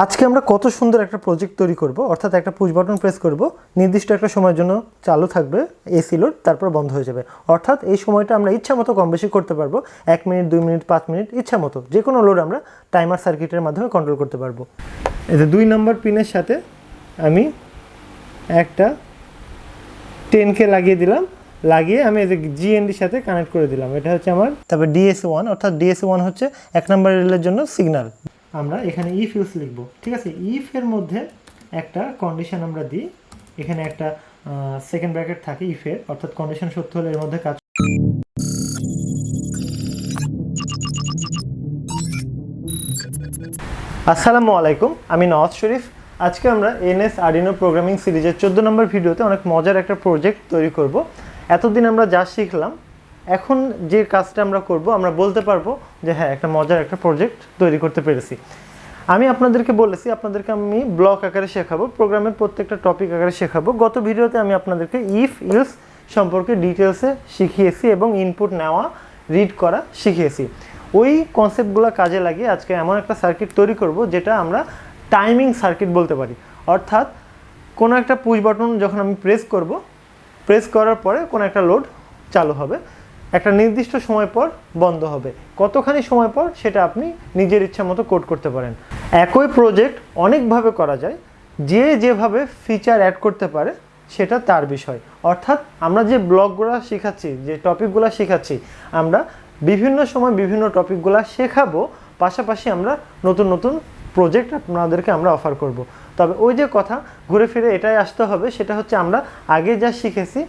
আজকে আমরা কত সুন্দর একটা প্রজেক্ট তৈরি করব, অর্থাৎ একটা পুশ বাটন প্রেস করব, নির্দিষ্ট একটা সময়ের জন্য চালু থাকবে এসি লোড তারপর বন্ধ হয়ে যাবে। অর্থাৎ এই সময়টা আমরা ইচ্ছা মতো কম বেশি করতে পারব, এক মিনিট, দুই মিনিট, পাঁচ মিনিট, ইচ্ছা মতো। যে কোনো লোড আমরা টাইমার সার্কিটের মাধ্যমে কন্ট্রোল করতে পারব। যে দুই নম্বর পিনের সাথে আমি একটা টেনকে লাগিয়ে দিলাম, লাগিয়ে আমি এই যে জিএনডির সাথে কানেক্ট করে দিলাম। এটা হচ্ছে আমার, তারপর ডিএসি ওয়ান অর্থাৎ ডিএসি ওয়ান হচ্ছে এক নম্বর রেলের জন্য সিগন্যাল আমরা এখানে ইফ ইউজ লিখব। ঠিক আছে? ইফ এর মধ্যে একটা কন্ডিশন আমরা দিই। এখানে একটা সেকেন্ড ব্র্যাকেট থাকে ইফের অর্থাৎ কন্ডিশন সত্য হলে এর মধ্যে কাজ আসসালামু আলাইকুম, আমি নওয়াজ শরীফ। আজকে আমরা এনএস আর্ডিনো প্রোগ্রামিং সিরিজের চোদ্দ নম্বর ভিডিওতে অনেক মজার একটা প্রজেক্ট তৈরি করব। এতদিন আমরা যা শিখলাম এখন যে কাজটা আমরা করব, আমরা বলতে পারব যে হ্যাঁ একটা মজার একটা প্রজেক্ট তৈরি করতে পেরেছি। আমি আপনাদেরকে বলেছি, আপনাদেরকে আমি ব্লক আকারে শেখাবো প্রোগ্রামের প্রত্যেকটা টপিক আকারে শেখাবো। গত ভিডিওতে আমি আপনাদেরকে ইফ ইউজ সম্পর্কে ডিটেলসে শিখিয়েছি এবং ইনপুট নেওয়া রিড করা শিখিয়েছি। ওই কনসেপ্টগুলো কাজে লাগিয়ে আজকে এমন একটা সার্কিট তৈরি করব, যেটা আমরা টাইমিং সার্কিট বলতে পারি। অর্থাৎ কোনো একটা পুশ বাটন যখন আমি প্রেস করব প্রেস করার পরে কোনো একটা লোড চালু হবে। একটা নির্দিষ্ট সময় পর বন্ধ হবে। কতখানি সময় পর সেটা আপনি নিজের ইচ্ছা মতো কোড করতে পারেন। একই প্রজেক্ট অনেকভাবে করা যায়, যে যেভাবে ফিচার অ্যাড করতে পারে সেটা তার বিষয়। অর্থাৎ আমরা যে ব্লগগুলো শেখাচ্ছি, যে টপিকগুলো শেখাচ্ছি, আমরা বিভিন্ন সময় বিভিন্ন টপিকগুলো শেখাবো, পাশাপাশি আমরা নতুন নতুন প্রজেক্ট আপনাদেরকে আমরা অফার করব। তবে ওই যে কথা, ঘুরে ফিরে এটাই আসতে হবে, সেটা হচ্ছে আমরা আগে যা শিখেছি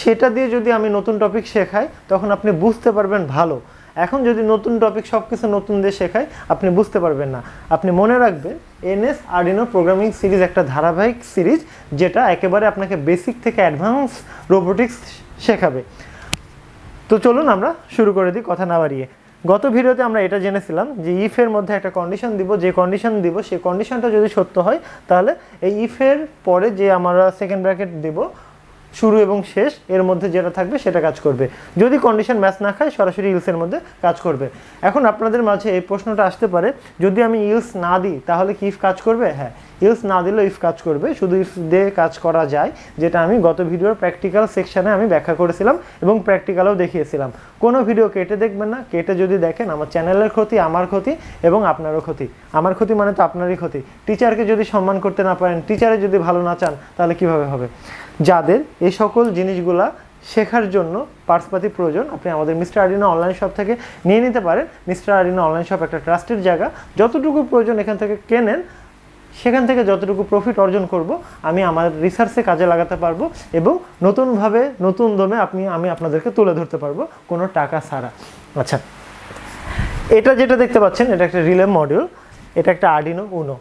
সেটা দিয়ে যদি আমি নতুন টপিক শেখাই, তখন আপনি বুঝতে পারবেন ভালো। এখন যদি নতুন টপিক সব কিছু নতুন দিয়ে শেখাই, আপনি বুঝতে পারবেন না। আপনি মনে রাখবেন, এনএস আর্ডিনো প্রোগ্রামিং সিরিজ একটা ধারাবাহিক সিরিজ যেটা একেবারে আপনাকে বেসিক থেকে অ্যাডভান্স রোবোটিক্স শেখাবে। তো চলুন আমরা শুরু করে দিই কথা না বাড়িয়ে। গত ভিডিওতে আমরা এটা জেনেছিলাম যে ইফের মধ্যে একটা কন্ডিশন দিব, যে কন্ডিশন দিব সেই কন্ডিশনটা যদি সত্য হয়, তাহলে এই ইফের পরে যে আমরা সেকেন্ড ব্র্যাকেট দিব শুরু এবং শেষ, এর মধ্যে যেটা থাকবে সেটা কাজ করবে। যদি কন্ডিশন ম্যাচ না খায়, সরাসরি ইলসের মধ্যে কাজ করবে। এখন আপনাদের মাঝে এই প্রশ্নটা আসতে পারে, যদি আমি ইলস না দিই, তাহলে কি ইফ কাজ করবে? হ্যাঁ ইলস না দিলেও ইফ কাজ করবে। শুধু ইফ দিয়ে কাজ করা যায়, যেটা আমি গত ভিডিওর প্র্যাকটিক্যাল সেকশানে আমি ব্যাখ্যা করেছিলাম এবং প্র্যাকটিক্যালও দেখিয়েছিলাম। কোনো ভিডিও কেটে দেখবেন না, কেটে যদি দেখেন, আমার চ্যানেলের ক্ষতি, আমার ক্ষতি এবং আপনারও ক্ষতি। আমার ক্ষতি মানে তো আপনারই ক্ষতি। টিচারকে যদি সম্মান করতে না পারেন টিচারে যদি ভালো না চান, তাহলে কীভাবে হবে? যাদের এই সকল জিনিসগুলা শেখার জন্য পার্সপাতি প্রয়োজন, আপনি আমাদের মিস্টার আরিনা অনলাইন শপ থেকে নিয়ে নিতে পারেন। মিস্টার আরিনা অনলাইন শপ একটা ট্রাস্টের জায়গা। যতটুকু প্রয়োজন এখান থেকে কেনেন, সেখান থেকে যতটুকু প্রফিট অর্জন করব, আমি আমার রিসার্চে কাজে লাগাতে পারব এবং নতুনভাবে, নতুন দমে আপনি, আমি আপনাদেরকে তুলে ধরতে পারব কোনো টাকা ছাড়া। আচ্ছা এটা যেটা দেখতে পাচ্ছেন, এটা একটা রিলে মডিউল এটা একটা আর্ডিনো উনো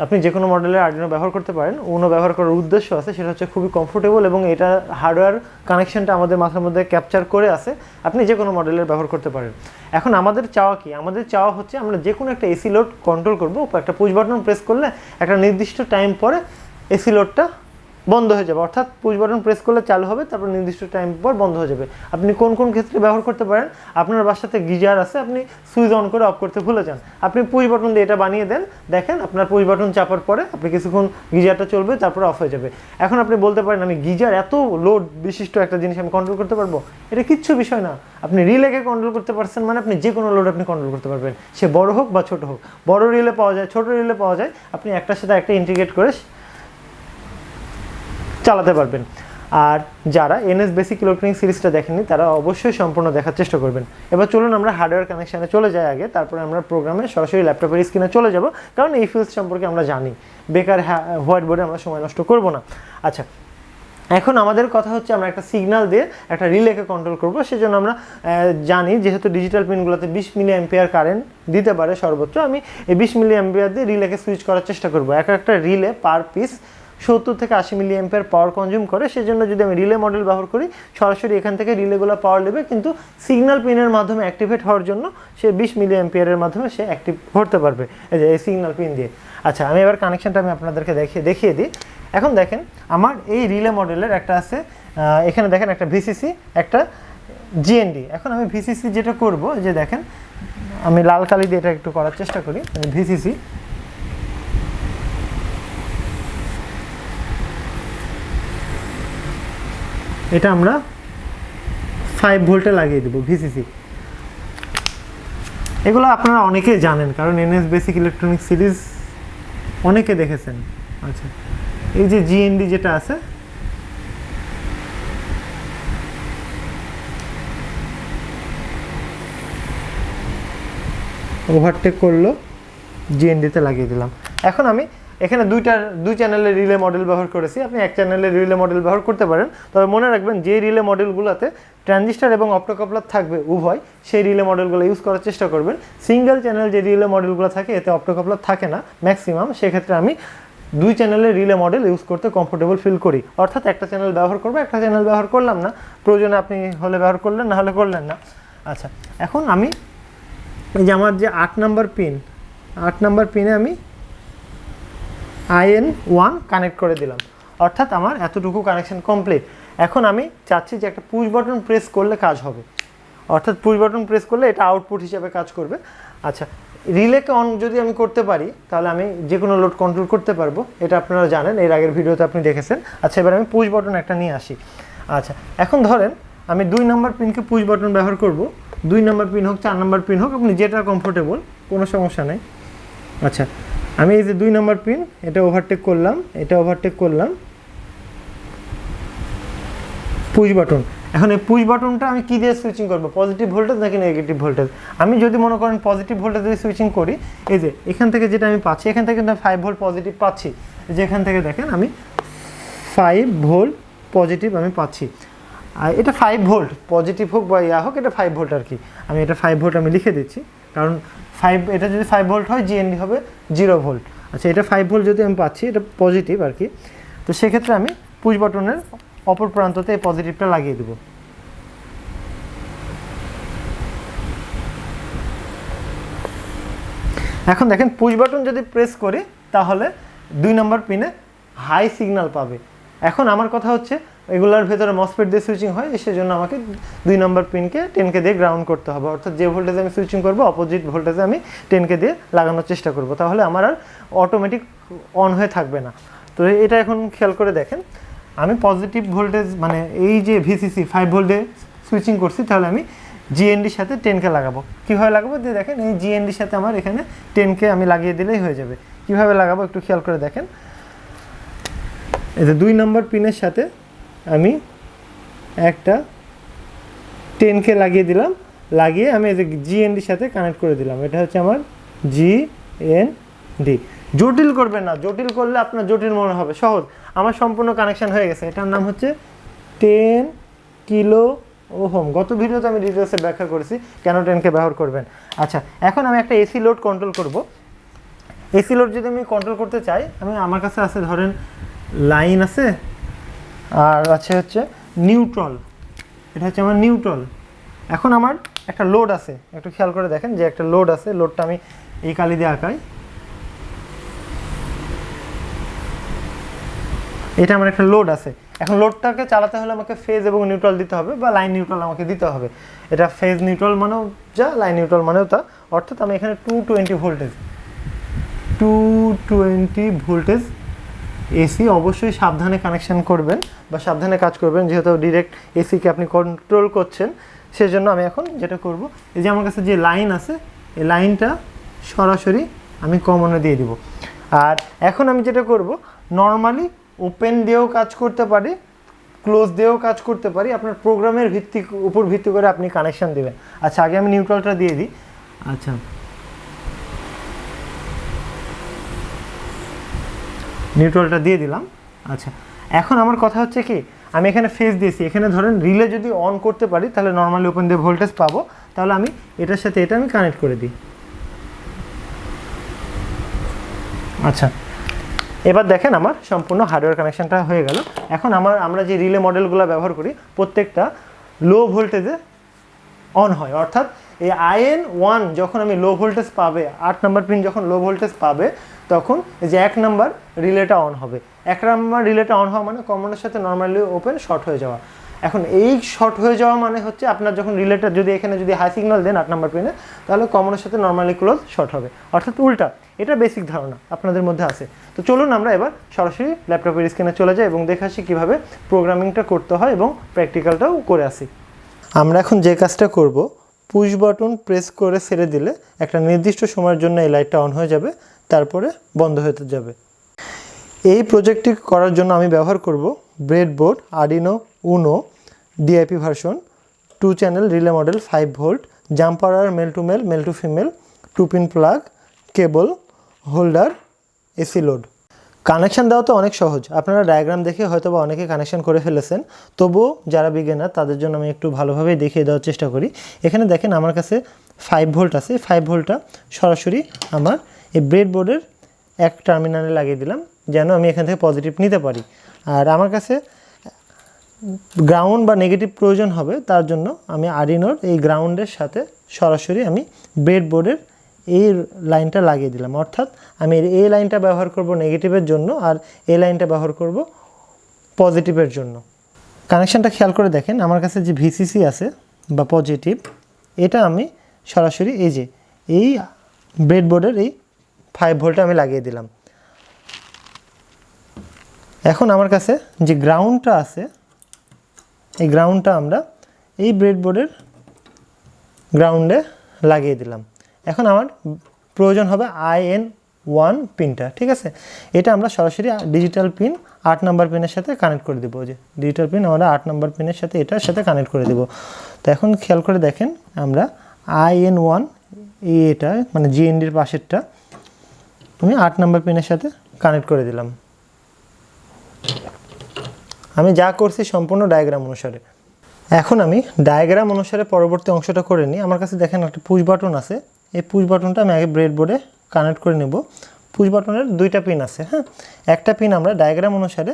আপনি যে কোনো মডেলের আর্ডিনো ব্যবহার করতে পারেন। উনো ব্যবহার করার উদ্দেশ্য আছে, সেটা হচ্ছে খুবই কমফোর্টেবল এবং এটা হার্ডওয়্যার কানেকশনটা আমাদের মাথার মধ্যে ক্যাপচার করে আছে। আপনি যে কোনো মডেলের ব্যবহার করতে পারেন। এখন আমাদের চাওয়া কি? আমাদের চাওয়া হচ্ছে আমরা যে কোনো একটা এসি লোড কন্ট্রোল করব, একটা পুশ বাটন প্রেস করলে একটা নির্দিষ্ট টাইম পরে এসি লোডটা বন্ধ হয়ে যাবে। অর্থাৎ পুশ বাটন প্রেস করলে চালু হবে, তারপর নির্দিষ্ট টাইম পর বন্ধ হয়ে যাবে। আপনি কোন কোন ক্ষেত্রে ব্যবহার করতে পারেন? আপনার বাসাতে গিজার আছে, আপনি সুইচ অন করে অফ করতে ভুলে যান। আপনি পুশ বাটন দিয়ে এটা বানিয়ে দেন, দেখেন আপনার পুশ বাটন চাপার পরে আপনি কিছুক্ষণ গিজারটা চলবে, তারপর অফ হয়ে যাবে। এখন আপনি বলতে পারেন, আমি গিজার এত লোড বিশিষ্ট একটা জিনিস আমি কন্ট্রোল করতে পারব? এটা কিচ্ছু বিষয় না। আপনি রিলেকে কন্ট্রোল করতে পারছেন মানে আপনি যে কোনো লোড আপনি কন্ট্রোল করতে পারবেন। সে বড় হোক বা ছোট হোক। বড় রিলে পাওয়া যায়, ছোট রিলে পাওয়া যায়। আপনি একটার সাথে একটা ইন্টিগ্রেট করে চালাতে পারবেন। আর যারা এনএস বেসিক ইলেকট্রনিক সিরিজটা দেখেননি, তারা অবশ্যই সম্পূর্ণ দেখার চেষ্টা করবেন। এবার চলুন আমরা হার্ডওয়্যার কানেকশানে চলে যাই আগে, তারপরে আমরা প্রোগ্রামে সরাসরি ল্যাপটপের স্ক্রিনে চলে যাব, কারণ এই ফিল্ড সম্পর্কে আমরা জানি। বেকার হোয়াইট বোর্ডে আমরা সময় নষ্ট করব না। আচ্ছা এখন আমাদের কথা হচ্ছে আমরা একটা সিগনাল দিয়ে একটা রিলেকে কন্ট্রোল করব, সেজন্য আমরা জানি যেহেতু ডিজিটাল পিনগুলোতে বিশ মিলি অ্যাম্পিয়ার কারেন্ট দিতে পারে সর্বোচ্চ, আমি এই বিশ মিলি অ্যাম্পিয়ার দিয়ে রিলেকে সুইচ করার চেষ্টা করব। এক একটা রিলে পার পিস সত্তর থেকে আশি মিলি এম্পের পাওয়ার কনজিউম করে, সেজন্য যদি আমি রিলে মডেল ব্যবহার করি, সরাসরি এখান থেকে রিলেগুলো পাওয়ার নেবে, কিন্তু সিগন্যাল পিনের মাধ্যমে অ্যাক্টিভেট হওয়ার জন্য সে বিশ মিলি এম্পিয়ারের মাধ্যমে সে অ্যাক্টিভ করতে পারবে, এই যে এই সিগন্যাল পিন দিয়ে। আচ্ছা আমি এবার কানেকশানটা আমি আপনাদেরকে দেখিয়ে দেখিয়ে দিই। এখন দেখেন, আমার এই রিলে মডেলের একটা আছে এখানে দেখেন একটা ভিসিসি একটা জিএনডি এখন আমি ভিসিসি যেটা করব যে দেখেন, আমি লাল কালি দিয়ে এটা একটু করার চেষ্টা করি ভিসিসি এটা আমরা ফাইভ ভোল্টে লাগিয়ে দেবো ভিসিসি এগুলো আপনারা অনেকেই জানেন, কারণ এনএস বেসিক ইলেকট্রনিক সিরিজ অনেকে দেখেছেন। আচ্ছা এই যে জিএনডি যেটা আছে ওভারটেক করল জিএনডিতে লাগিয়ে দিলাম। এখন আমি এখানে দুইটার, দুই চ্যানেলের রিলে মডেল ব্যবহার করেছি। আপনি এক চ্যানেলের রিলে মডেল ব্যবহার করতে পারেন। তবে মনে রাখবেন, যে রিলে মডেলগুলোতে ট্রানজিস্টার এবং অপ্টোকাপলার থাকবে উভয়, সেই রিলে মডেলগুলো ইউজ করার চেষ্টা করবেন। সিঙ্গেল চ্যানেল যে রিলে মডেলগুলো থাকে, এতে অপ্টোকাপলার থাকে না ম্যাক্সিমাম সেক্ষেত্রে আমি দুই চ্যানেলের রিলে মডেল ইউজ করতে কমফোর্টেবল ফিল করি। অর্থাৎ একটা চ্যানেল ব্যবহার করব, একটা চ্যানেল ব্যবহার করলাম না। প্রয়োজনে আপনি হলে ব্যবহার করলেন, না হলে করলেন না। আচ্ছা এখন আমি এই যে আমার যে আট নাম্বার পিন আট নাম্বার পিনে আমি আইএন ওয়ান কানেক্ট করে দিলাম। অর্থাৎ আমার এতটুকু কানেকশন কমপ্লিট এখন আমি চাচ্ছি যে একটা পুশ বাটন প্রেস করলে কাজ হবে। অর্থাৎ পুশ বাটন প্রেস করলে এটা আউটপুট হিসাবে কাজ করবে। আচ্ছা রিলেকে অন যদি আমি করতে পারি, তাহলে আমি যে কোনো লোড কন্ট্রোল করতে পারব। এটা আপনারা জানেন, এর আগের ভিডিওতে আপনি দেখেছেন। আচ্ছা এবার আমি পুশ বাটন একটা নিয়ে আসি। আচ্ছা এখন ধরেন আমি দুই নম্বর পিনকে পুশ বাটন ব্যবহার করব। দুই নম্বর পিন হোক, চার নম্বর পিন হোক, আপনি যেটা কমফোর্টেবল কোনো সমস্যা নেই। আচ্ছা আমি এই যে দুই নম্বর পিন, এটা ওভারটেক করলাম, এটা ওভারটেক করলাম। পুশ বাটন এখন এই পুশ বাটনটা আমি কী দিয়ে সুইচিং করব? পজিটিভ ভোল্টেজ নাকি নেগেটিভ ভোল্টেজ আমি যদি মনে করেন পজিটিভ ভোল্টেজ দিয়ে সুইচিং করি, এই যে এখান থেকে যেটা আমি পাচ্ছি, এখান থেকে কিন্তু ফাইভ ভোল্ট পজিটিভ পাচ্ছি। এই যে এখান থেকে দেখেন আমি ফাইভ ভোল্ট পজিটিভ আমি পাচ্ছি। আর এটা ফাইভ ভোল্ট পজিটিভ হোক বা ইয়া হোক, এটা ফাইভ ভোল্ট আর কি। আমি এটা ফাইভ ভোল্ট আমি লিখে দিচ্ছি, কারণ ফাইভ এটা যদি ফাইভ ভোল্ট হয় জিএনডি হবে জিরো ভোল্ট আচ্ছা এটা ফাইভ ভোল্ট যদি আমি পাচ্ছি, এটা পজিটিভ আর কি। তো সেক্ষেত্রে আমি পুশ বাটনের অপর প্রান্ততে এই পজিটিভটা লাগিয়ে দেবো। এখন দেখেন পুশ বাটন যদি প্রেস করি, তাহলে দুই নম্বর পিনে হাই সিগন্যাল পাবে। এখন আমার কথা হচ্ছে এগুলোর ভেতরে মসফেট দিয়ে সুইচিং হয়, সেজন্য আমাকে দুই নম্বর পিনকে টেনকে দিয়ে গ্রাউন্ড করতে হবে। অর্থাৎ যে ভোল্টেজে আমি সুইচিং করব অপোজিট ভোল্টেজে আমি টেনকে দিয়ে লাগানোর চেষ্টা করব। তাহলে আমার আর অটোমেটিক অন হয়ে থাকবে না। তো এটা এখন খেয়াল করে দেখেন, আমি পজিটিভ ভোল্টেজ মানে এই যে ভিসিসি ফাইভ ভোল্টে সুইচিং করছি, তাহলে আমি জিএনডির সাথে টেনকে লাগাবো। কীভাবে লাগাবো? দিয়ে দেখেন, এই জিএনডির সাথে আমার এখানে টেনকে আমি লাগিয়ে দিলেই হয়ে যাবে। কীভাবে লাগাবো? একটু খেয়াল করে দেখেন। এই যে দুই নম্বর পিনের সাথে আমি একটা টেনকে লাগিয়ে দিলাম। লাগিয়ে আমি এই জিএনডির সাথে কানেক্ট করে দিলাম। এটা হচ্ছে আমার জি এন ডি জটিল করবেন না। জটিল করলে আপনার জটিল মনে হবে। সহজ। আমার সম্পূর্ণ কানেকশান হয়ে গেছে। এটার নাম হচ্ছে টেন কিলো ওহম। গত ভিডিওতে আমি ডিটেলসে ব্যাখ্যা করেছি কেন টেনকে ব্যবহার করবেন। আচ্ছা এখন আমি একটা এসি লোড কন্ট্রোল করব। এসি লোড যদি আমি কন্ট্রোল করতে চাই, আমি আমার কাছে আছে ধরেন লাইন আছে। আর আছে হচ্ছে নিউট্রল। এটা হচ্ছে আমার নিউট্রল। এখন আমার একটা লোড আছে। একটু খেয়াল করে দেখেন যে একটা লোড আছে, লোডটা আমি এই কালি দিয়ে আঁকাই। এটা আমার একটা লোড আছে। এখন লোডটাকে চালাতে হলে আমাকে ফেজ এবং নিউট্রাল দিতে হবে বা লাইন নিউট্রাল আমাকে দিতে হবে। এটা ফেজ নিউট্রাল মানেও যা, লাইন নিউট্রাল মানেও তা। অর্থাৎ আমি এখানে two twenty voltage two twenty voltage AC অবশ্যই সাবধানে কানেকশন করবেন বা সাবধানে কাজ করবেন, যেহেতু ডিরেক্ট এসিকে আপনি কন্ট্রোল করছেন, সেজন্য আমি এখন যেটা করব, এই যে আমার কাছে যে লাইন আছে, এই লাইনটা সরাসরি আমি কমনে দিয়ে দিব। আর এখন আমি যেটা করব নর্মালি ওপেন দিয়েও কাজ করতে পারি ক্লোজ দিয়েও কাজ করতে পারি, আপনার প্রোগ্রামের ভিত্তি, উপর ভিত্তি করে আপনি কানেকশন দেবেন। আচ্ছা আগে আমি নিউট্রালটা দিয়ে দিই। আচ্ছা। নিউট্রালটা দিয়ে দিলাম। আচ্ছা এখন আমার কথা হচ্ছে কি, আমি এখানে ফেস দিয়েছি। এখানে ধরেন রিলে যদি অন করতে পারি, তাহলে নর্মালি ওপেন দিয়ে ভোল্টেজ পাবো। তাহলে আমি এটার সাথে এটা আমি কানেক্ট করে দিই। আচ্ছা এবার দেখেন আমার সম্পূর্ণ হার্ডওয়্যার কানেকশনটা হয়ে গেল। এখন আমার, আমরা যে রিলে মডেলগুলো ব্যবহার করি, প্রত্যেকটা লো ভোল্টেজে অন হয়। অর্থাৎ এই আইএন ওয়ান যখন আমি লো ভোল্টেজ পাবে, আট নাম্বার পিন যখন লো ভোল্টেজ পাবে তখন এই যে এক নাম্বার রিলেটা অন হবে। এক নাম্বার রিলেটা অন হওয়া মানে কমনের সাথে নর্মালি ওপেন শর্ট হয়ে যাওয়া। এখন এই শর্ট হয়ে যাওয়া মানে হচ্ছে আপনার যখন রিলেটা যদি এখানে যদি হাই সিগন্যাল দেন আট নাম্বার পেনে তাহলে কমনের সাথে নর্মালি ক্লোজ শর্ট হবে। অর্থাৎ উল্টা, এটা বেসিক ধারণা আপনাদের মধ্যে আছে। তো চলুন আমরা এবার সরাসরি ল্যাপটপের স্ক্রিনে চলে যাই এবং দেখে আসি কীভাবে প্রোগ্রামিংটা করতে হয় এবং প্র্যাকটিক্যালটাও করে আসি। আমরা এখন যে কাজটা করব পুশ বাটন প্রেস করে ছেড়ে দিলে একটা নির্দিষ্ট সময়ের জন্য এই লাইটটা অন হয়ে যাবে, তারপরে বন্ধ হয়ে যাবে। এই প্রজেক্টটি করার জন্য আমি ব্যবহার করব breadboard Arduino Uno DIP version two channel relay module five volt jumper male to male male to female two pin plug cable holder AC load connection দেওয়া তো অনেক সহজ। আপনারা ডায়াগ্রাম দেখে হয়তো বা অনেকে কানেকশান করে ফেলেছেন। তবুও যারা বিগেনার তাদের জন্য আমি একটু ভালোভাবে দেখিয়ে দেওয়ার চেষ্টা করি। এখানে দেখেন আমার কাছে ফাইভ ভোল্ট আছে। ফাইভ ভোল্টটা সরাসরি আমার এই ব্রেডবোর্ডের এক টার্মিনালে লাগিয়ে দিলাম, যেন আমি এখান থেকে পজিটিভ নিতে পারি। আর আমার কাছে গ্রাউন্ড বা নেগেটিভ প্রয়োজন হবে, তার জন্য আমি আরিনোর এই গ্রাউন্ডের সাথে সরাসরি আমি ব্রেডবোর্ডের এই লাইনটা লাগিয়ে দিলাম। অর্থাৎ আমি এই লাইনটা ব্যবহার করব নেগেটিভের জন্য আর এই লাইনটা ব্যবহার করব পজিটিভের জন্য। কানেকশানটা খেয়াল করে দেখেন, আমার কাছে যে ভিসিসি আছে বা পজিটিভ, এটা আমি সরাসরি এই যে, এই ব্রেডবোর্ডের এই ফাইভ ভোল্টে আমি লাগিয়ে দিলাম। এখন আমার কাছে যে গ্রাউন্ডটা আছে, এই গ্রাউন্ডটা আমরা এই ব্রেডবোর্ডের গ্রাউন্ডে লাগিয়ে দিলাম। এখন আমার প্রয়োজন হবে আই এন ওয়ান পিনটা ঠিক আছে? এটা আমরা সরাসরি ডিজিটাল পিন আট নাম্বার পিনের সাথে কানেক্ট করে দেবো। যে ডিজিটাল পিন আমরা আট নাম্বার পিনের সাথে এটার সাথে কানেক্ট করে দেবো। তো এখন খেয়াল করে দেখেন, আমরা আই এন ওয়ান এটা মানে জিএনডির পাশেরটা, আমি আট নাম্বার পিনের সাথে কানেক্ট করে দিলাম। আমি যা করছি সম্পূর্ণ ডায়াগ্রাম অনুসারে। এখন আমি ডায়াগ্রাম অনুসারে পরবর্তী অংশটা করে নিই। আমার কাছে দেখেন একটা পুশ বাটন আছে। এই পুশ বাটনটা আমি আগে ব্রেডবোর্ডে কানেক্ট করে নেব। পুশ বাটনের দুইটা পিন আছে হ্যাঁ? একটা পিন আমরা ডায়াগ্রাম অনুসারে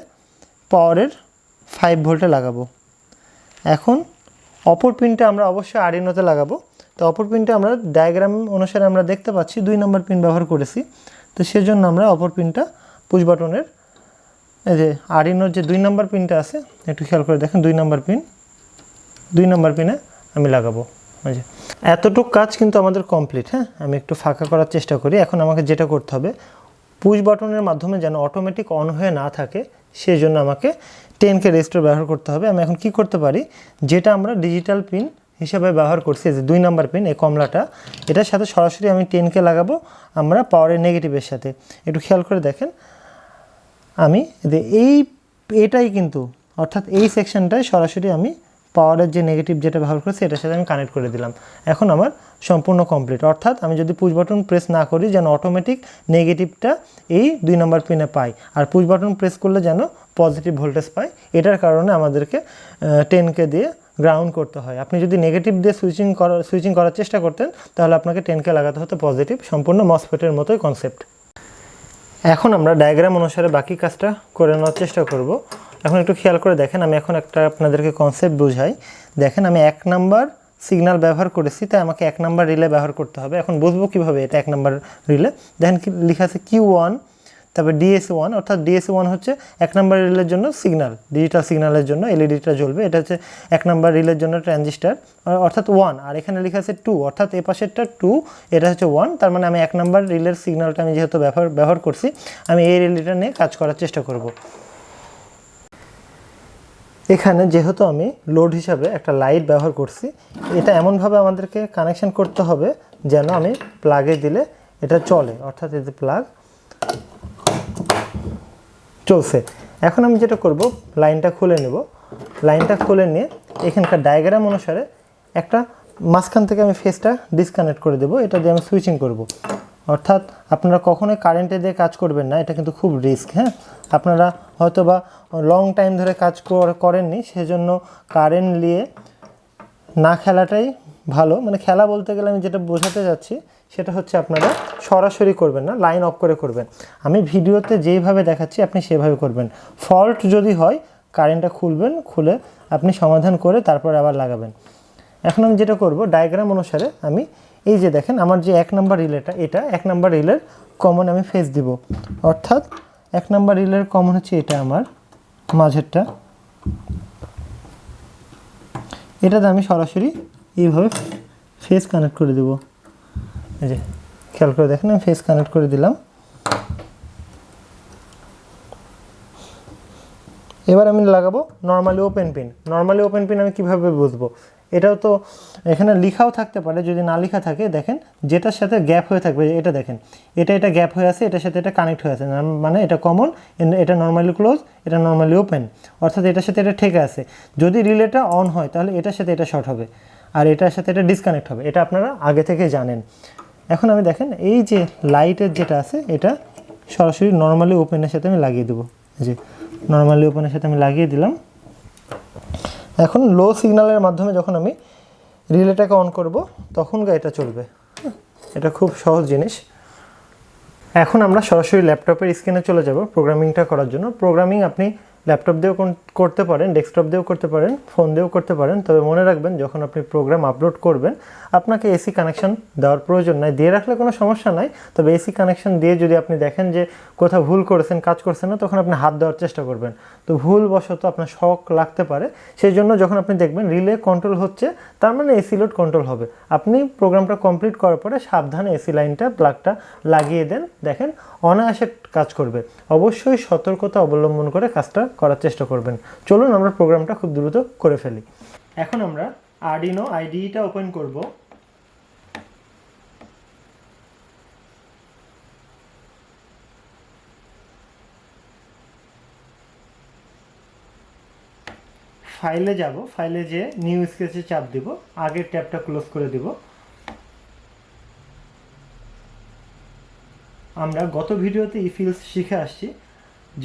পাওয়ারের ফাইভ ভোল্টে লাগাবো। এখন অপর পিনটা আমরা অবশ্যই আরিনোতে লাগাবো। তো অপর পিনটা আমরা ডায়াগ্রাম অনুসারে আমরা দেখতে পাচ্ছি, দুই নম্বর পিন ব্যবহার করেছি। তো সেজন্য আমরা অপর পিনটা পুশ বাটনের এই যে আরিনোর যে দুই নম্বর পিনটা আছে, একটু খেয়াল করে দেখেন, দুই নম্বর পিন দুই নম্বর পিনে আমি লাগাবো। যে। এতটুক কাজ কিন্তু আমাদের কমপ্লিট হ্যাঁ? আমি একটু ফাঁকা করার চেষ্টা করি। এখন আমাকে যেটা করতে হবে পুশ বাটনের মাধ্যমে যেন অটোমেটিক অন হয়ে না থাকে সেই জন্য আমাকে টেনকে রেজিস্টার ব্যবহার করতে হবে। আমি এখন কি করতে পারি, যেটা আমরা ডিজিটাল পিন হিসাবে ব্যবহার করছি যে দুই নাম্বার পিন এই কমলাটা, এটার সাথে সরাসরি আমি টেনকে লাগাবো আমরা পাওয়ারের নেগেটিভের সাথে। একটু খেয়াল করে দেখেন, আমি, এই এটাই কিন্তু, অর্থাৎ এই সেকশনটাই সরাসরি আমি পাওয়ারের যে নেগেটিভ যেটা ব্যবহার করেছি, এটার সাথে আমি কানেক্ট করে দিলাম। এখন আমার সম্পূর্ণ কমপ্লিট অর্থাৎ আমি যদি পুশ বাটন প্রেস না করি, যেন অটোমেটিক নেগেটিভটা এই দুই নম্বর পিনে পাই। আর পুশ বাটন প্রেস করলে যেন পজিটিভ ভোল্টেজ পাই। এটার কারণে আমাদেরকে টেনকে দিয়ে গ্রাউন্ড করতে হয়। আপনি যদি নেগেটিভ দিয়ে সুইচিং করার সুইচিং করার চেষ্টা করতেন, তাহলে আপনাকে টেনকে লাগাতে হতো পজিটিভ সম্পূর্ণ মসফেটের মতোই কনসেপ্ট এখন আমরা ডায়াগ্রাম অনুসারে বাকি কাজটা করে নেওয়ার চেষ্টা করব। এখন একটু খেয়াল করে দেখেন, আমি এখন একটা আপনাদেরকে কনসেপ্ট বোঝাই। দেখেন, আমি এক নাম্বার সিগনাল ব্যবহার করেছি, তাই আমাকে এক নাম্বার রিলে ব্যবহার করতে হবে। এখন বুঝব কীভাবে এটা এক নাম্বার রিলে দেখেন কি লেখা আছে কিউ ওয়ান তারপর ডিএসি ওয়ান অর্থাৎ ডিএসি ওয়ান হচ্ছে এক নাম্বার রিলের জন্য সিগনাল ডিজিটাল সিগনালের জন্য এলইডিটা জ্বলবে। এটা হচ্ছে এক নাম্বার রিলের জন্য ট্রানজিস্টার অর্থাৎ ওয়ান আর এখানে লেখা আছে টু অর্থাৎ এ পাশেরটা টু এটা হচ্ছে ওয়ান তার মানে আমি এক নাম্বার রিলের সিগনালটা আমি যেহেতু ব্যবহার ব্যবহার করছি, আমি এই রিলেটা নিয়ে কাজ করার চেষ্টা করব। এখানে যেহেতু আমি লোড হিসাবে একটা লাইট ব্যবহার করছি, এটা এমনভাবে আমাদেরকে কানেকশন করতে হবে যেন আমি প্লাগে দিলে এটা চলে, অর্থাৎ যে প্লাগ চলছে। এখন আমি যেটা করব লাইনটা খুলে নেব। লাইনটা খুলে নিয়ে এখানকার ডায়াগ্রাম অনুসারে একটা মাঝখান থেকে আমি ফেসটা ডিসকানেক্ট করে দেবো, এটা দিয়ে আমি সুইচিং করব। অর্থাৎ আপনারা কখনোই কারেন্টে দিয়ে কাজ করবেন না, এটা কিন্তু খুব রিস্ক হ্যাঁ? আপনারা হয়তো বা লং টাইম ধরে কাজ কর- করেননি, সেজন্য কারেন্ট নিয়ে না খেলাটাই ভালো। মানে খেলা বলতে গেলে আমি যেটা বোঝাতে যাচ্ছি, সেটা হচ্ছে আপনারা সরাসরি করবেন না লাইন অফ করে করবেন। আমি ভিডিওতে যেইভাবে দেখাচ্ছি, আপনি সেভাবে করবেন। ফল্ট যদি হয় কারেন্টটা খুলবেন, খুলে আপনি সমাধান করে তারপর আবার লাগাবেন। এখন আমি যেটা করব ডায়াগ্রাম অনুসারে আমি এই যে দেখেন, আমার যে এক নাম্বার রিলেটা এটা এক নাম্বার রিলের কমন আমি ফেস দিব। অর্থাৎ এক নাম্বার রিলের কমন হচ্ছে এটা আমার, মাঝেরটা। এটাতে আমি সরাসরি এইভাবে ফেস কানেক্ট করে দেবো। এই যে, খেয়াল করে দেখেন, আমি ফেস কানেক্ট করে দিলাম। এবার আমি লাগাবো normally open pin normally open pin আমি কীভাবে বুঝব? এটাও তো এখানে লেখাও থাকতে পারে, যদি না লেখা থাকে, দেখেন, যেটার সাথে গ্যাপ হয়ে থাকবে, এটা দেখেন, এটা এটা গ্যাপ হয়ে আছে, এটার সাথে এটা কানেক্ট হয়ে আছে মানে এটা কমন এটা নর্মালি ক্লোজ এটা নর্মালি ওপেন অর্থাৎ এটার সাথে এটা ঠেকে আছে। যদি রিলেটা অন হয়, তাহলে এটার সাথে এটা শর্ট হবে, আর এটার সাথে এটা ডিসকানেক্ট হবে, এটা আপনারা আগে থেকে জানেন। এখন আমি দেখেন, এই যে লাইটের যেটা আছে, এটা সরাসরি নর্মালি ওপেনের সাথে আমি লাগিয়ে দেবো। যে নর্মালি ওপেনের সাথে আমি লাগিয়ে দিলাম। এখন লো সিগন্যালের মাধ্যমে যখন আমি রিলেটাকে অন করব, তখন গা এটা চলবে। এটা খুব সহজ জিনিস। এখন আমরা সরাসরি ল্যাপটপের স্ক্রিনে চলে যাব প্রোগ্রামিংটা করার জন্য। প্রোগ্রামিং আপনি ল্যাপটপ দিয়েও করতে পারেন, ডেস্কটপ দিয়েও করতে পারেন, ফোন দিয়েও করতে পারেন। তবে মনে রাখবেন, যখন আপনি প্রোগ্রাম আপলোড করবেন, আপনাকে এসি কানেকশন দেওয়ার প্রয়োজন নাই। দিয়ে রাখলে কোনো সমস্যা নাই। তবে এসি কানেকশন দিয়ে যদি আপনি দেখেন যে কোথাও ভুল করেছেন, কাজ করছেন না, তখন আপনি হাত দেওয়ার চেষ্টা করবেন। তো ভুল বশত আপনার শখ লাগতে পারে। সেই জন্য যখন আপনি দেখবেন, রিলে কন্ট্রোল হচ্ছে, তার মানে এসি লোড কন্ট্রোল হবে। আপনি প্রোগ্রামটা কমপ্লিট করার পরে সাবধানে এসি লাইনটা প্লাগটা লাগিয়ে দেন। দেখেন, অনায়াসে কাজ করবে। অবশ্যই সতর্কতা অবলম্বন করে কাজটা করার চেষ্টা করবেন। চলুন আমরা প্রোগ্রামটা খুব দ্রুত করে ফেলি। এখন আমরা আর্ডিনো আইডিটা ওপেন করব। ফাইলে যাব। ফাইলে যে নিউ স্কেচে চাপ দিব। আগের ট্যাবটা ক্লোজ করে দিব। আমরা গত ভিডিওতে ইফিলস শিখে আসছি।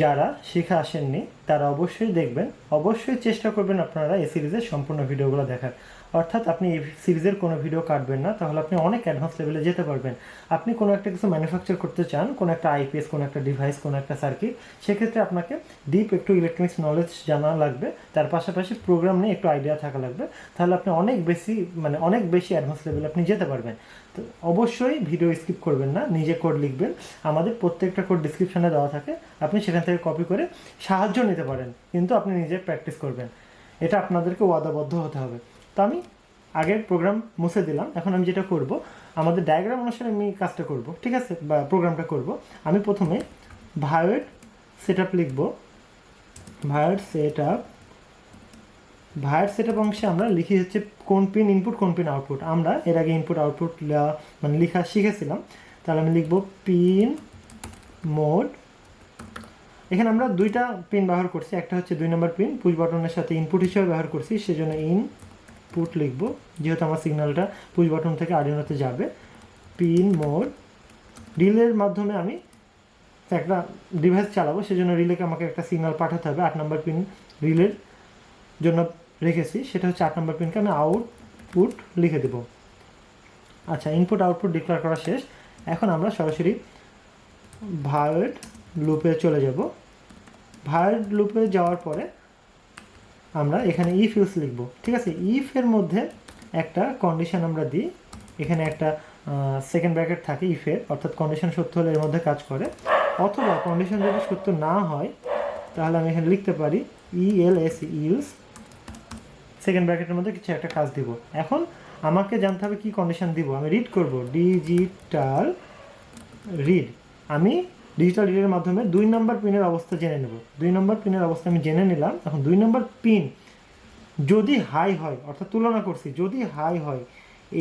যারা শিখে আসেননি, তারা অবশ্যই দেখবেন। অবশ্যই চেষ্টা করবেন আপনারা এই সিরিজের সম্পূর্ণ ভিডিওগুলো দেখার। অর্থাৎ আপনি এই সিরিজের কোনো ভিডিও কাটবেন না, তাহলে আপনি অনেক অ্যাডভান্স লেভেলে যেতে পারবেন। আপনি কোনো একটা কিছু ম্যানুফ্যাকচার করতে চান, কোনো একটা আইপিএস কোনো একটা ডিভাইস কোনো একটা সার্কিট সেক্ষেত্রে আপনাকে ডিপ একটু ইলেকট্রনিক্স নলেজ জানা লাগবে। তার পাশাপাশি প্রোগ্রাম নিয়ে একটু আইডিয়া থাকা লাগবে। তাহলে আপনি অনেক বেশি মানে অনেক বেশি অ্যাডভান্স লেভেলে আপনি যেতে পারবেন। তো অবশ্যই ভিডিও স্কিপ করবেন না, নিজে কোড লিখবেন। আমাদের প্রত্যেকটা কোড ডিসক্রিপশনে দেওয়া থাকে। আপনি সেখান থেকে কপি করে সাহায্য নিতে পারেন। কিন্তু আপনি নিজে প্র্যাকটিস করবেন। এটা আপনাদেরকে ওয়াদাবদ্ধ হতে হবে। তো আমি আগের প্রোগ্রাম মুছে দিলাম। এখন আমি যেটা করব, আমাদের ডায়াগ্রাম অনুসারে আমি কাজটা করব, ঠিক আছে? বা প্রোগ্রামটা করব। আমি প্রথমে ভায়োড সেট আপ লিখব। Void set up void setup অংশে আমরা লিখি হচ্ছে কোন পিন ইনপুট কোন পিন আউটপুট আমরা এর আগে ইনপুট আউটপুট মানে লেখা শিখেছিলাম। তাহলে আমি লিখব পিন মোড এখানে আমরা দুইটা পিন ব্যবহার করছি। একটা হচ্ছে দুই নম্বর পিন পুশ বাটনের সাথে ইনপুট হিসেবে ব্যবহার করছি। সেজন্য ইনপুট লিখব। যেহেতু আমার সিগন্যালটা পুশ বাটন থেকে আর্ডিনোতে যাবে। পিন মোড রিলের মাধ্যমে আমি একটা ডিভাইস চালাবো, সেজন্য রিলেকে আমাকে একটা সিগন্যাল পাঠাতে হবে। আট নম্বর পিন রিলের জন্য রেখেছি। সেটা হচ্ছে আট নম্বর পিনকে আমি আউটপুট লিখে দেব। আচ্ছা ইনপুট আউটপুট ডিক্লেয়ার করা শেষ। এখন আমরা সরাসরি ভায়োড লুপে চলে যাব। ভায়োড লুপে যাওয়ার পরে আমরা এখানে ইফ ইউজ লিখব। ঠিক আছে? ইফ এর মধ্যে একটা কন্ডিশন আমরা দিই। এখানে একটা সেকেন্ড ব্র্যাকেট থাকে ইফের অর্থাৎ কন্ডিশন সত্য হলে এর মধ্যে কাজ করে। অথবা কন্ডিশন যদি সত্য না হয়, তাহলে আমি এখানে লিখতে পারি E L S use second ব্র্যাকেটের মধ্যে কিছু একটা কাজ দিব। এখন আমাকে জানতে হবে কি কন্ডিশন দিব? আমি রিড করব। ডিজিটাল রিড আমি ডিজিটাল রিডের মাধ্যমে দুই নম্বর পিনের অবস্থা জেনে নেব। দুই নম্বর পিনের অবস্থা আমি জেনে নিলাম। এখন দুই নম্বর পিন যদি হাই হয়, অর্থাৎ তুলনা করছি, যদি হাই হয়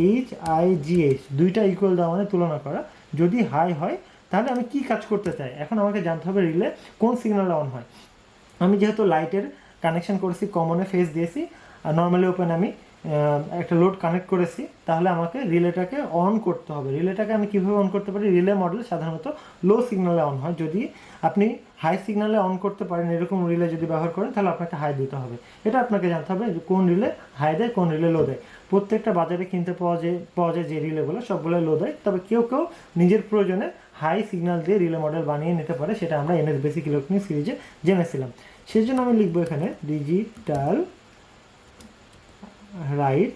এইচ আই জি এইচ দুইটা ইকুয়াল দেওয়া মানে তুলনা করা। যদি হাই হয়, তাহলে আমি কি কাজ করতে চাই? এখন আমাকে জানতে হবে রিলে কোন সিগন্যাল অন হয়। আমি যেহেতু লাইটের কানেকশন করেছি কমনে ফেস দিয়েছি, আর নর্মালি ওপেন আমি একটা লোড কানেক্ট করেছি, তাহলে আমাকে রিলেটাকে অন করতে হবে। রিলেটাকে আমি কীভাবে অন করতে পারি? রিলে মডেল সাধারণত লো সিগনালে অন হয়। যদি আপনি হাই সিগনালে অন করতে পারেন, এরকম রিলে যদি ব্যবহার করেন, তাহলে আপনাকে হাই দিতে হবে। এটা আপনাকে জানতে হবে যে কোন রিলে হাই দেয়, কোন রিলে লো দেয়। প্রত্যেকটা বাজারে কিনতে পাওয়া যায় পাওয়া যায় যে রিলেগুলো, সবগুলো লো দেয়। তবে কেউ কেউ নিজের প্রয়োজনে হাই সিগন্যাল দিয়ে রিলে মডেল বানিয়ে নিতে পারে। সেটা আমরা এনএস বেসিক ইলেকট্রনিক সিরিজে জেনেছিলাম। সেই জন্য আমি লিখব এখানে ডিজিটাল রাইট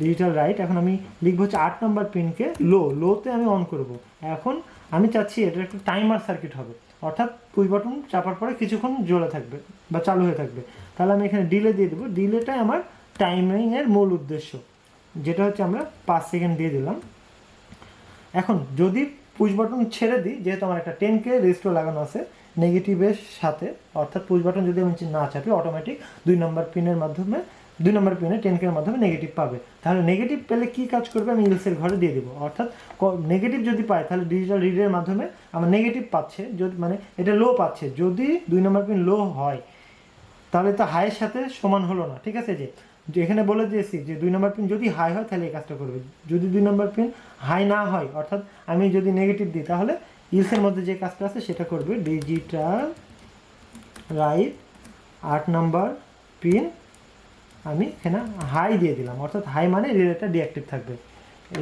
ডিজিটাল রাইট এখন আমি লিখব হচ্ছে আট নম্বর পিনকে লো লোতে আমি অন করব। এখন আমি চাচ্ছি এটা একটা টাইমার সার্কিট হবে। অর্থাৎ পুশ বাটন চাপার পরে কিছুক্ষণ জ্বলে থাকবে বা চালু হয়ে থাকবে। তাহলে আমি এখানে ডিলে দিয়ে দেবো। ডিলেটাই আমার টাইমিংয়ের মূল উদ্দেশ্য। যেটা হচ্ছে আমরা পাঁচ সেকেন্ড দিয়ে দিলাম। এখন যদি পুশ বাটন ছেড়ে দিই, যেহেতু আমার একটা টেন কে রেজিস্টার লাগানো আছে নেগেটিভের সাথে, অর্থাৎ পুশ বাটন যদি আমি না চাপি অটোমেটিক দুই নম্বর পিনের মাধ্যমে, দুই নম্বর পিনে টেন কের মাধ্যমে নেগেটিভ পাবে। তাহলে নেগেটিভ পেলে কি কাজ করবে? আমি ইলসের ঘরে দিয়ে দেবো। অর্থাৎ নেগেটিভ যদি পাই, তাহলে ডিজিটাল রিডের মাধ্যমে আমার নেগেটিভ পাচ্ছে, যদি মানে এটা লো পাচ্ছে। যদি দুই নম্বর পিন লো হয়, তাহলে তো হাইয়ের সাথে সমান হলো না। ঠিক আছে? যে এখানে বলে দিয়েছি যে, দুই নম্বর পিন যদি হাই হয়, তাহলে এই কাজটা করবে। যদি দুই নম্বর পিন হাই না হয়, অর্থাৎ আমি যদি নেগেটিভ দিই, তাহলে ইলসের মধ্যে যে কাজটা আছে, সেটা করবে ডিজিটাল রাইট আট নাম্বার পিন আমি এখানে হাই দিয়ে দিলাম, অর্থাৎ হাই মানে রিলেটা ডিঅ্যাক্টিভ থাকবে।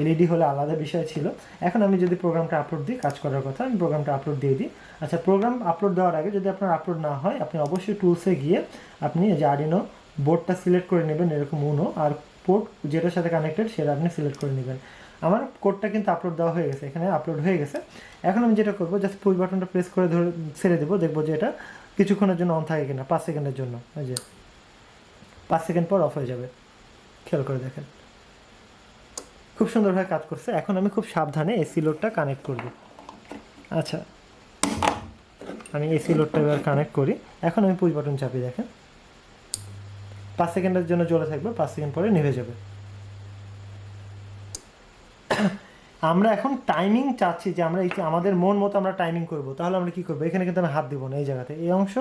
এলইডি হলে আলাদা বিষয় ছিল। এখন আমি যদি প্রোগ্রামটা আপলোড দিই, কাজ করার কথা, আমি প্রোগ্রামটা আপলোড দিয়ে দিই। আচ্ছা প্রোগ্রাম আপলোড দেওয়ার আগে যদি আপনার আপলোড না হয়, আপনি অবশ্যই টুলসে গিয়ে আপনি যে আডিনো বোর্ডটা সিলেক্ট করে নেবেন, এরকম উনো আর পোর্ট যেটার সাথে কানেক্টেড সেটা আপনি সিলেক্ট করে নেবেন। আমার কোডটা কিন্তু আপলোড দেওয়া হয়ে গেছে, এখানে আপলোড হয়ে গেছে। এখন আমি যেটা করব জাস্ট পুশ বাটনটা প্রেস করে ধরে, ছেড়ে দেবো, দেখব যে এটা কিছুক্ষণের জন্য অন থাকে কিনা, পাঁচ সেকেন্ডের জন্য ওই যে। পাঁচ সেকেন্ড পর অফ হয়ে যাবে। খেয়াল করে দেখেন। খুব সুন্দরভাবে কাজ করছে। এখন আমি খুব সাবধানে এসি লোডটা কানেক্ট করব। আচ্ছা। আমি এসি লোডটা এবার কানেক্ট করি। এখন আমি পুশ বাটন চাপি দেখেন। পাঁচ সেকেন্ডের জন্য জ্বলে থাকবে, পাঁচ সেকেন্ড পরে নিভে যাবে। আমরা এখন টাইমিং চাচ্ছি যে আমরা এই আমাদের মন মতো আমরা টাইমিং করব। তাহলে আমরা কি করব? এখানে কিন্তু আমি হাত দিব না এই জায়গাতে। এই অংশ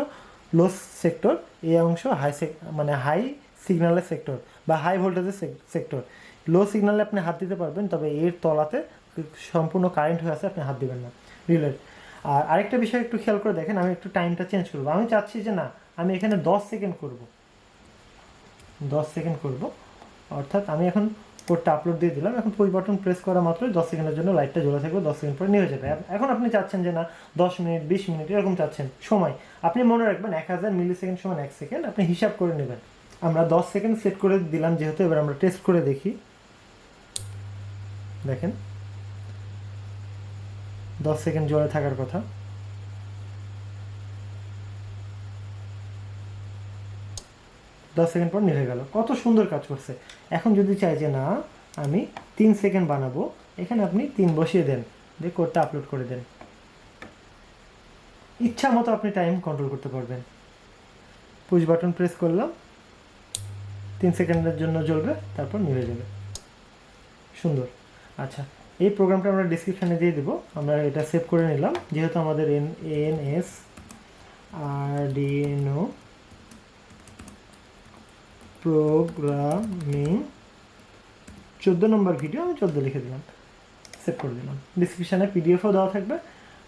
লো সেক্টর এই অংশ হাই মানে হাই সিগন্যালের সেক্টর বা হাই ভোল্টেজের সেক্টর লো সিগন্যালে আপনি হাত দিতে পারবেন, তবে এর তলাতে সম্পূর্ণ কারেন্ট হয়ে আছে, আপনি হাত দিবেন না। রিলেট আর আরেকটা বিষয় একটু খেয়াল করে দেখেন, আমি একটু টাইমটা চেঞ্জ করব। আমি চাচ্ছি যে না, আমি এখানে দশ সেকেন্ড করব। দশ সেকেন্ড করব। অর্থাৎ আমি এখন কোডটা আপলোড দিয়ে দিলাম। এখন পুশ বাটন প্রেস করা মাত্রই দশ সেকেন্ডের জন্য লাইটটা জ্বলে থাকবে, দশ সেকেন্ড পরে নিয়ে যাবে। এখন আপনি চাচ্ছেন যে না, দশ মিনিট, বিশ মিনিট, এরকম চাচ্ছেন। সময়। আপনি মনে রাখবেন, এক হাজার মিলি সেকেন্ড সমান এক সেকেন্ড, আপনি হিসাব করে নেবেন। আমরা দশ সেকেন্ড সেট করে দিলাম, যেহেতু এবার আমরা টেস্ট করে দেখি। দেখেন। দশ সেকেন্ড জলে থাকার কথা। দশ সেকেন্ড পর নিভে গেল। কত সুন্দর কাজ করছে। এখন যদি চাই যে না, আমি তিন সেকেন্ড বানাবো, এখানে আপনি তিন বসিয়ে দেন, দিয়ে কোডটা আপলোড করে দেন। ইচ্ছা মতো আপনি টাইম কন্ট্রোল করতে পারবেন। পুশ বাটন প্রেস করলাম, তিন সেকেন্ডের জন্য জ্বলবে, তারপর নিভে যাবে। সুন্দর। আচ্ছা এই প্রোগ্রামটা আমরা ডিসক্রিপশানে দিয়ে দেবো। আমরা এটা সেভ করে নিলাম, যেহেতু আমাদের N N S Arduino programming চোদ্দ নম্বর ভিডিও আমি চোদ্দ লিখে দিলাম। সেভ করে দিলাম। ডিসক্রিপশানে পিডিএফও দেওয়া থাকবে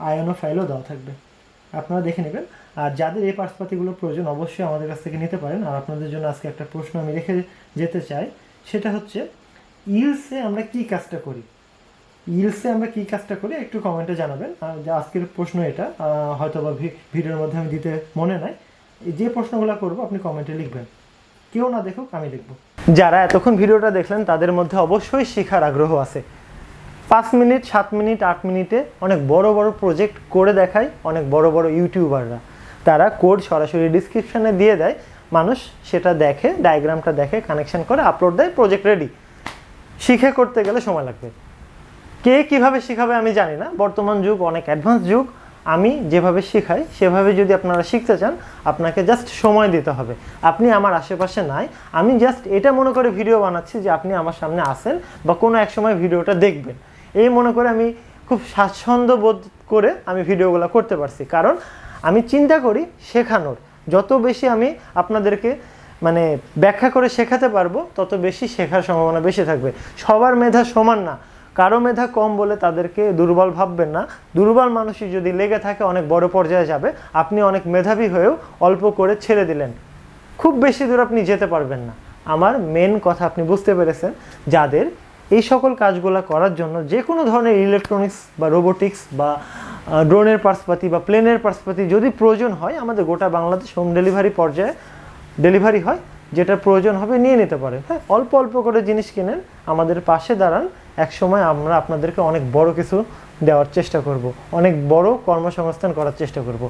আয়নও ফাইলও দেওয়া থাকবে। আপনারা দেখে নেবেন। আর যাদের এই পার্সপাতিগুলো প্রয়োজন, অবশ্যই আমাদের কাছ থেকে নিতে পারেন। আর আপনাদের জন্য আজকে একটা প্রশ্ন আমি রেখে যেতে চাই। সেটা হচ্ছে ইলসে আমরা কি কাজটা করি? ইলসে আমরা কি কাজটা করি? একটু কমেন্টে জানাবেন। আর আজকের প্রশ্ন এটা হয়তো বা ভিডিওর মধ্যে আমি দিতে মনে নাই। যে প্রশ্নগুলো করব, আপনি কমেন্টে লিখবেন। কেউ না দেখুক, আমি দেখব। যারা এতক্ষণ ভিডিওটা দেখলেন, তাদের মধ্যে অবশ্যই শেখার আগ্রহ আছে। পাঁচ মিনিট, সাত মিনিট, আট মিনিটে অনেক বড় বড় প্রজেক্ট করে দেখায় অনেক বড় বড় ইউটিউবাররা তারা কোড সরাসরি ডিসক্রিপশানে দিয়ে দেয়, মানুষ সেটা দেখে ডায়াগ্রামটা দেখে কানেকশন করে আপলোড দেয় প্রজেক্ট রেডি শিখে করতে গেলে সময় লাগবে। কে কীভাবে শেখাবে আমি জানি না। বর্তমান যুগ, অনেক অ্যাডভান্স যুগ। আমি যেভাবে শেখাই, সেভাবে যদি আপনারা শিখতে চান, আপনাকে জাস্ট সময় দিতে হবে। আপনি আমার আশেপাশে নাই, আমি জাস্ট এটা মনে করে ভিডিও বানাচ্ছি যে আপনি আমার সামনে আসেন বা কোনো এক সময় ভিডিওটা দেখবেন। এই মনে করে আমি খুব স্বাচ্ছন্দ্য বোধ করে আমি ভিডিওগুলো করতে পারছি। কারণ আমি চিন্তা করি শেখানোর। যত বেশি আমি আপনাদেরকে মানে ব্যাখ্যা করে শেখাতে পারব, তত বেশি শেখার সম্ভাবনা বেশি থাকবে। সবার মেধা সমান না। কারও মেধা কম বলে তাদেরকে দুর্বল ভাববেন না। দুর্বল মানুষই যদি লেগে থাকে, অনেক বড় পর্যায়ে যাবে। আপনি অনেক মেধাবী হয়েও অল্প করে ছেড়ে দিলেন। খুব বেশি দূর আপনি যেতে পারবেন না। আমার মেন কথা আপনি বুঝতে পেরেছেন, যাদের এই সকল কাজগুলো করার জন্য যে কোনো ধরনের ইলেকট্রনিক্স বা রোবোটিক্স বা ড্রোনের পার্সপাতি বা প্লেনের পার্সপাতি যদি প্রয়োজন হয়, আমাদের গোটা বাংলাদেশ হোম ডেলিভারি পর্যায়ে ডেলিভারি হয় যেটা প্রয়োজন হবে নিয়ে নিতে পারেন। হ্যাঁ অল্প অল্প করে জিনিস কিনেন, আমাদের পাশে দাঁড়ান এক সময় আমরা আপনাদেরকে অনেক বড় কিছু দেওয়ার চেষ্টা করব। অনেক বড় কর্মসংস্থান করার চেষ্টা করব।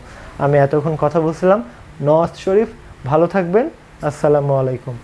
আমি এতক্ষণ কথা বলছিলাম। নওয়াজ শরীফ, ভালো থাকবেন। আসসালামু আলাইকুম।